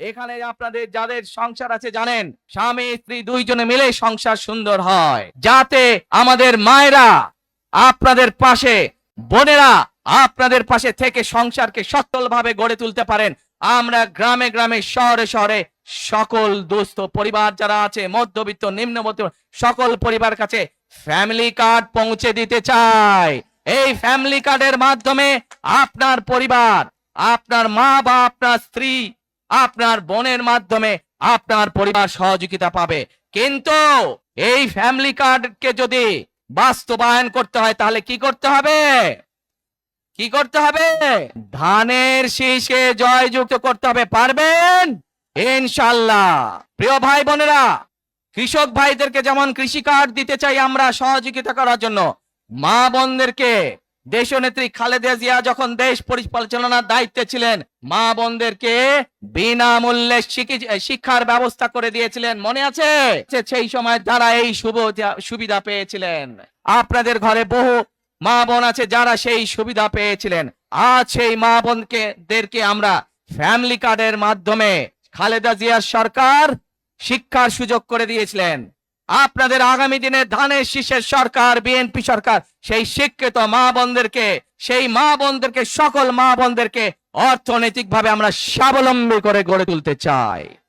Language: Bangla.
এখানে আপনাদের যাদের সংসার আছে জানেন, স্বামী, স্ত্রী দুইজনে মিলে সংসার সুন্দর হয়। যাতে আমাদের মায়েরা আপনাদের পাশে, বোনেরা আপনাদের পাশে থেকে সংসারকে সচ্ছলভাবে গড়ে তুলতে পারেন। আমরা গ্রামে গ্রামে, শহরে শহরে সকল দুস্থ পরিবার যারা আছে, মধ্যবিত্ত নিম্নবিত্ত সকল পরিবার কাছে ফ্যামিলি কার্ড পৌঁছে দিতে চাই। এই ফ্যামিলি কার্ডের মাধ্যমে আপনার পরিবার, আপনার মা বা আপনার স্ত্রী আপনার বোনের মাধ্যমে আপনার পরিবার সহযোগিতা পাবে। কিন্তু এই ফ্যামিলি কার্ডকে যদি বাস্তবায়ন করতে হয়, তাহলে কি করতে হবে? কি করতে হবে? ধানের শীষে জয়যুক্ত করতে হবে, পারবেন? ইনশাল্লাহ প্রিয় ভাই বোনেরা, কৃষক ভাইদেরকে যেমন কৃষি কার্ড দিতে চাই আমরা সহযোগিতা করার জন্য, মা বোনদেরকে দেশনেত্রী খালেদা জিয়া যখন দেশ পরিচালনার দায়িত্বে ছিলেন, মা বোনদেরকে বিনামূল্যে শিক্ষার ব্যবস্থা করে দিয়েছিলেন। মনে আছে? সেই সময় তারা এই শুভ সুবিধা পেয়েছিলেন। আপনাদের ঘরে বহু মা বোন আছে যারা সেই সুবিধা পেয়েছিলেন। আজ সেই মা বোনকে দেরকে আমরা ফ্যামিলি কার্ডের মাধ্যমে খালেদা জিয়ার সরকার শিক্ষার সুযোগ করে দিয়েছিলেন। আপনাদের আগামী দিনে ধানের শীষের সরকার, বিএনপি সরকার, সেই শিক্ষিত মা বোনদেরকে, সেই মা বোনদেরকে, সকল মা বোনদেরকে অর্থনৈতিক ভাবে আমরা স্বাবলম্বী করে গড়ে তুলতে চাই।